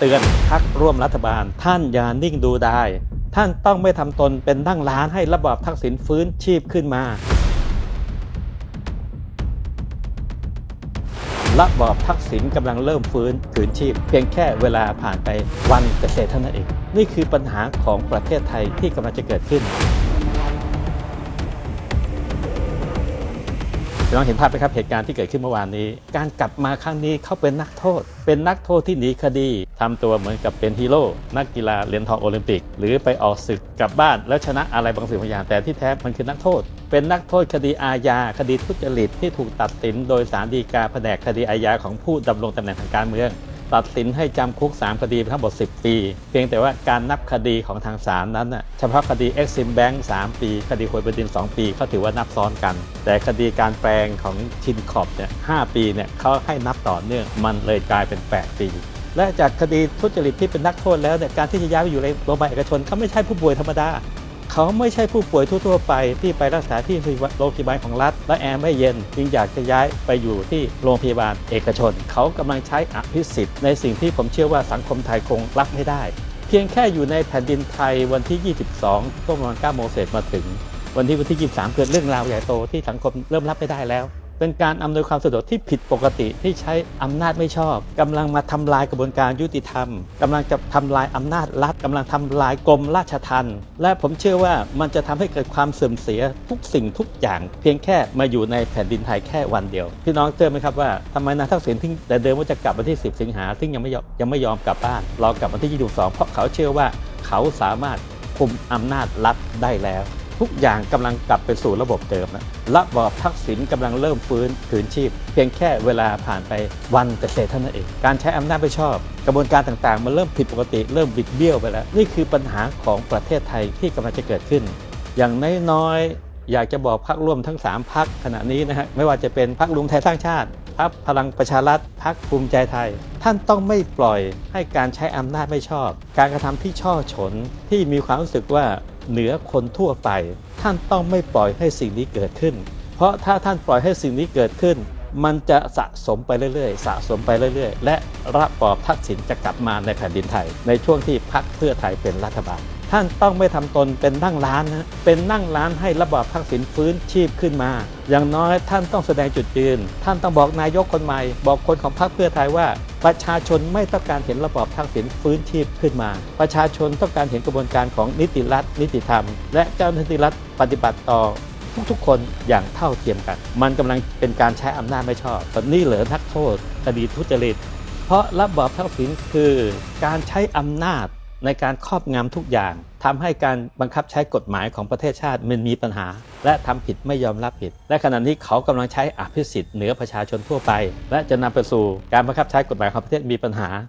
เตือนพักร่วมรัฐบาล ท่านอย่านิ่งดูได้ท่านต้องไม่ทำตนเป็นนั่งร้านให้ระบอบทักษิณฟื้นชีพขึ้นมา ระบอบทักษิณกำลังเริ่มฟื้นคืนชีพ เพียงแค่เวลาผ่านไปวันเศษๆเท่านั้นเอง นี่คือปัญหาของประเทศไทยที่กำลังจะเกิดขึ้นพี่น้องเห็นภาพไหมครับเหตุการณ์ที่เกิดขึ้นเมื่อวานนี้ การกลับมาครั้งนี้เขาเป็นนักโทษ เป็นนักโทษที่หนีคดี ทำตัวเหมือนกับเป็นฮีโร่นักกีฬาเหรียญทองโอลิมปิก หรือไปออกศึกกลับบ้าน แล้วชนะอะไรบางสิ่งบางอย่างแต่ที่แท้มันคือนักโทษ เป็นนักโทษคดีอาญา คดีทุจริตที่ถูกตัดสิน โดยศาลฎีกาแผนกคดีอาญาของผู้ดำรงตำแหน่งทางการเมือง ตัดสินให้จำคุก 3 คดีทั้งหมด 10 ปี เพียงแต่ว่าการนับคดีของทางศาลนั้นน่ะเฉพาะคดี Exim Bank 3 ปี คดีหวยบดิน 2 ปีเขาถือว่านับซ้อนกัน แต่คดีการแปลงของชินขอบเนี่ย5ปีเนี่ยเขาให้นับต่อเนื่องมันเลยกลายเป็น 8 ปี และจากคดีทุจริตที่เป็นนักโทษแล้วเนี่ยการที่จะย้ายไปอยู่ในโรงพยาบาลเอกชนเขาไม่ใช่ผู้ป่วยธรรมดาเขาไม่ใช่ผู้ป่วยทั่วๆไปที่ไปรักษาที่โรงพยาบาลของรัฐ และแอร์ไม่เย็น จึงอยากจะย้ายไปอยู่ที่โรงพยาบาลเอกชน เขากำลังใช้อภิสิทธิ์ในสิ่งที่ผมเชื่อว่าสังคมไทยคงรับไม่ได้ เพียงแค่อยู่ในแผ่นดินไทยวันที่ 22ก็ประมาณ9โมงเศษมาถึง วันที่วันที่ 23 เกิดเรื่องราวใหญ่โตที่สังคมเริ่มรับไม่ได้แล้ว เป็นการอำนวยความสะดวกที่ผิดปกติที่ใช้อำนาจไม่ชอบกำลังมาทำลายกระบวนการยุติธรรมกำลังจะทำลายอำนาจรัฐกำลังทำลายกรมราชทัณฑ์และผมเชื่อว่ามันจะทำให้เกิดความเสื่อมเสียทุกสิ่งทุกอย่าง เพียงแค่มาอยู่ในแผ่นดินไทยแค่วันเดียวพี่น้องเชื่อไหมครับว่าทำไมนายทักษิณที่แต่เดิมว่าจะกลับวันที่ 10 สิงหาซึ่งยังไม่ยอมยังไม่ยอมกลับบ้านรอกลับวันที่ 22 เพราะเขาเชื่อว่าเขาสามารถคุมอำนาจรัฐได้แล้ว ทุกอย่างกำลังกลับไปสู่ระบบเดิมแล้วระบอบทักษิณกำลังเริ่มฟื้นคืนชีพ เพียงแค่เวลาผ่านไปวันเศษเท่านั้นเอง การใช้อำนาจไม่ชอบ กระบวนการต่างๆ มันเริ่มผิดปกติเริ่มบิดเบี้ยวไปแล้ว นี่คือปัญหาของประเทศไทยที่กำลังจะเกิดขึ้น อย่างน้อยๆอยากจะบอกพักร่วมทั้ง 3พักขณะนี้นะฮะไม่ว่าจะเป็นพักรวมไทยสร้างชาติพักพลังประชารัฐพักภูมิใจไทย ท่านต้องไม่ปล่อยให้การใช้อำนาจไม่ชอบ การกระทำที่ช่อฉนที่มีความรู้สึกว่า เหนือคนทั่วไป ท่านต้องไม่ปล่อยให้สิ่งนี้เกิดขึ้น เพราะถ้าท่านปล่อยให้สิ่งนี้เกิดขึ้น มันจะสะสมไปเรื่อยๆ สะสมไปเรื่อยๆ และระบอบทักษิณจะกลับมาในแผ่นดินไทย ในช่วงที่พักเพื่อไทยเป็นรัฐบาล ท่านต้องไม่ทำตนเป็นนั่งร้านนะเป็นนั่งร้านให้ระบอบทักษิณฟื้นชีพขึ้นมา อย่างน้อยท่านต้องแสดงจุดยืน ท่านต้องบอกนายกคนใหม่ บอกคนของพรรคเพื่อไทยว่า ประชาชนไม่ต้องการเห็นระบอบทักษิณฟื้นชีพขึ้นมา ประชาชนต้องการเห็นกระบวนการของนิติรัฐ นิติธรรม และเจ้าหน้าที่รัฐปฏิบัติต่อทุกๆคนอย่างเท่าเทียมกัน มันกำลังเป็นการใช้อำนาจไม่ชอบต่นี่เหลือนักโทษคดีทุจริต เพราะระบอบทักษิณคือการใช้อำนาจ ในการครอบงำทุกอย่างทำให้การบังคับใช้กฎหมายของประเทศชาติมันมีปัญหา และทำผิดไม่ยอมรับผิด และขณะนี้เขากำลังใช้อภิสิทธิ์เหนือประชาชนทั่วไป และจะนำไปสู่การบังคับใช้กฎหมายของประเทศมีปัญหา